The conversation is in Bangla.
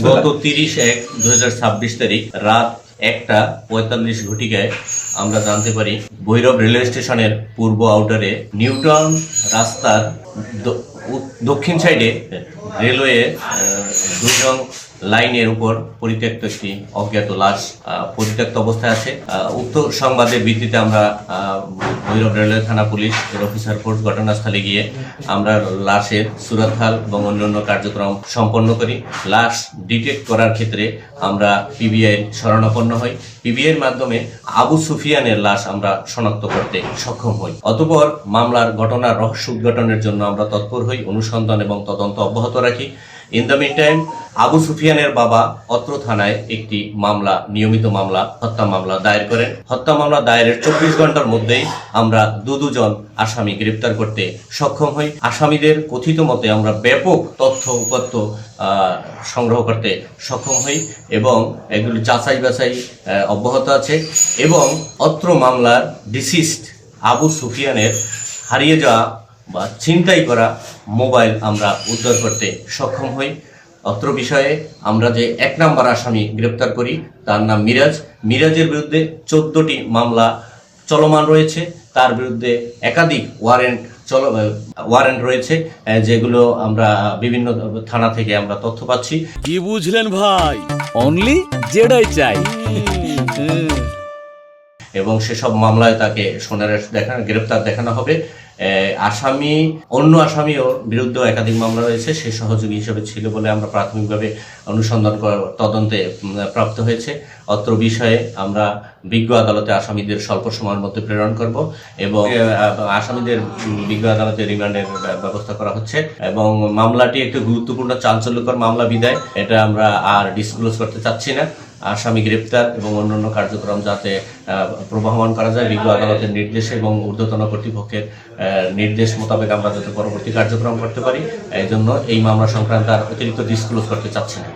গত তিরিশ এক দু তারিখ রাত একটা পঁয়তাল্লিশ ঘটিকায় আমরা জানতে পারি ভৈরব রেলওয়ে স্টেশনের পূর্ব আউটারে নিউটন রাস্তার দক্ষিণ সাইডে রেলওয়ে দুজন লাইনের উপর পরিত্যক্ত একটি অজ্ঞাত লাশ পরিত্যক্ত অবস্থায় আছে। উক্ত সংবাদের ভিত্তিতে আমরা ভৈরব রেলওয়ে থানা পুলিশ এর অফিসার ফোর্স ঘটনাস্থলে গিয়ে আমরা লাশের সুরাতহাল এবং অন্যান্য কার্যক্রম সম্পন্ন করি। লাশ ডিটেক্ট করার ক্ষেত্রে আমরা পিবিআই শরণাপন্ন হই। পিবিআইয়ের মাধ্যমে আবু সুফিয়ানের লাশ আমরা শনাক্ত করতে সক্ষম হই। অতঃপর মামলার ঘটনার রহস্য উদ্ঘাটনের জন্য আমরা তৎপর হই, অনুসন্ধান এবং তদন্ত অব্যাহত রাখি। In the meantime Abu সুফিয়ানের বাবা অত্র থানায় একটি মামলা, নিয়মিত মামলা, হত্যা মামলা দায়ের করেন। হত্যা মামলা দায়েরের চব্বিশ ঘণ্টার মধ্যেই আমরা দু দুজন আসামি গ্রেপ্তার করতে সক্ষম হই। আসামিদের কথিত মতে আমরা ব্যাপক তথ্য, উপাত্ত সংগ্রহ করতে সক্ষম হই এবং এগুলি যাচাই বাছাই অব্যাহত আছে এবং অত্র মামলার ডিসিস্ট আবু সুফিয়ানের হারিয়ে যাওয়া বা ছিনতাই করা মোবাইল আমরা উদ্ধার করতে সক্ষম হই। অত্র বিষয়ে আমরা যে এক নম্বর আসামি গ্রেপ্তার করি তার নাম মিরাজ। মিরাজের বিরুদ্ধে চোদ্দটি মামলা চলমান রয়েছে। তার বিরুদ্ধে একাধিক ওয়ারেন্ট চল ওয়ারেন্ট রয়েছে যেগুলো আমরা বিভিন্ন থানা থেকে আমরা তথ্য পাচ্ছি। কি বুঝলেন ভাই? অনলি যেটাই চাই। এবং সেসব মামলায় তাকে সোনার দেখানো গ্রেপ্তার দেখানো হবে। আসামি অন্য আসামিও বিরুদ্ধেও একাধিক মামলা রয়েছে। সে সহযোগী হিসেবে ছিল বলে আমরা প্রাথমিকভাবে অনুসন্ধান তদন্তে প্রাপ্ত হয়েছে। অত্র বিষয়ে আমরা বিজ্ঞ আদালতে আসামিদের স্বল্প সময়ের মধ্যে প্রেরণ করব এবং আসামিদের বিজ্ঞ আদালতে রিমান্ডের ব্যবস্থা করা হচ্ছে এবং মামলাটি একটি গুরুত্বপূর্ণ চাঞ্চল্যকর মামলা বিদায়। এটা আমরা আর ডিসক্লোজ করতে চাচ্ছি না। আসামি গ্রেপ্তার এবং অন্যান্য কার্যক্রম যাতে প্রবাহমান করা যায়। বিজ্ঞ আদালতের নির্দেশে এবং ঊর্ধ্বতন কর্তৃপক্ষের নির্দেশ মোতাবেক আমরা যাতে পরবর্তী কার্যক্রম করতে পারি। এই জন্য এই মামলা সংক্রান্ত আর অতিরিক্ত ডিসক্লোজ করতে চাচ্ছি না।